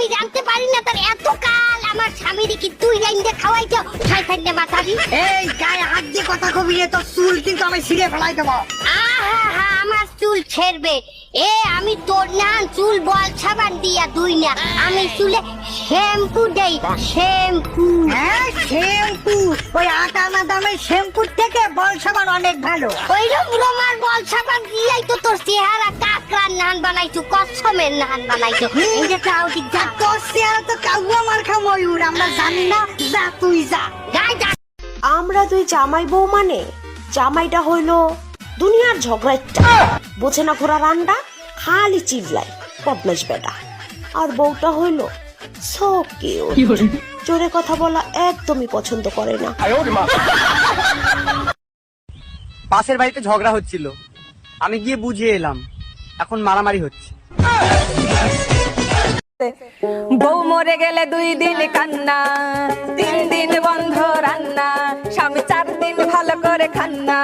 আমি জানতে পারি না তার এত কাল আমার স্বামীর কি তুই লাইন দিয়ে খাওয়াইছো? থাকতে মাথা এই গায়ে হাত দিয়ে কথা কবি তোর চুল কিন্তু আমি ছিঁড়ে ফেলাই দেবো। আহা হা আমার চুল ছেড়বে। এ আমি তোর না চুল বল সাবান দিয়া দুই না। আমি চুলে শ্যাম্পু দেই শ্যাম্পু। হ্যাঁ শ্যাম্পু। ওই আটা আনা দামের শ্যাম্পুর থেকে বল সাবান অনেক ভালো। ওই রোমার বল সাবান দিয়াই তো তোর চেহারা কাকড়ার নান বানাইছো কচ্ছমের নান বানাইছো। এই যে তাও ঠিক যা। তোর চেহারা তো কাউয়া মার্খা ময়ূর আমরা জানি না। যা তুই যা। আমরা দুই জামাই বউ মানে? জামাইটা হইল দুনিয়ার ঝগড়াটা বোঝে না ঘোরা রান্ডা খালি চিল্লায় বদমাইশ বেটা। আর বউটা হইল সো কিউট জোরে কথা বলা একদমই পছন্দ করে না। পাশের বাড়িতে ঝগড়া হচ্ছিল। আমি গিয়ে বুঝিয়ে এলাম এখন মারামারি হচ্ছে। বউ মরে গেলে দুই দিন কান্না তিন দিন বন্ধ রান্না স্বামী চার দিন ভালো করে খান্না।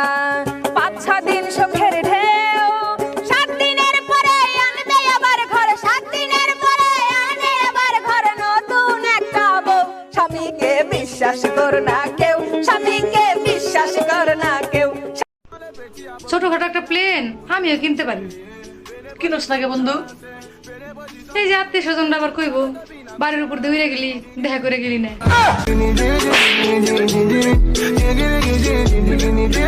বিশ্বাস কর না কেউ স্বামীকে বিশ্বাস কর না কেউ। ছোটখাটো একটা প্লেন আমিও কিনতে পারি। কিনোস নাকি বন্ধু। এই যে আত্মীয় স্বজনরা আবার কইব বাড়ির উপর দিয়ে উড়ে গেলি দেখা করে গেলি না।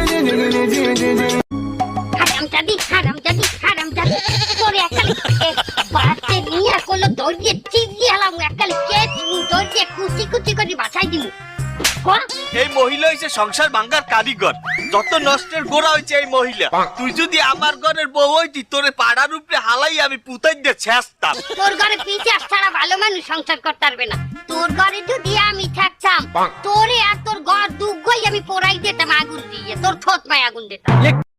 কুচি কুচি করে দিমু এই মহিলা হইছে সংসার ভাঙ্গার কারিগর। যত নষ্টের গোড়া হইছে এই মহিলা। তুই যদি আমার ঘরের বউ হইতি তোরে পাড়ার উপরে হালাই আমি পুতাই দিয়ে ছেঁচতাম। তোর ঘরে পিচাস ছাড়া ভালো মানুষ সংসার করতে পারবে না। তোর ঘরে যদি আমি থাকতাম তোরে আর তোর ঘর দুগই আমি পোড়াই দিতাম আগুন দিয়ে। তোর থত পায় আগুন দিতাম।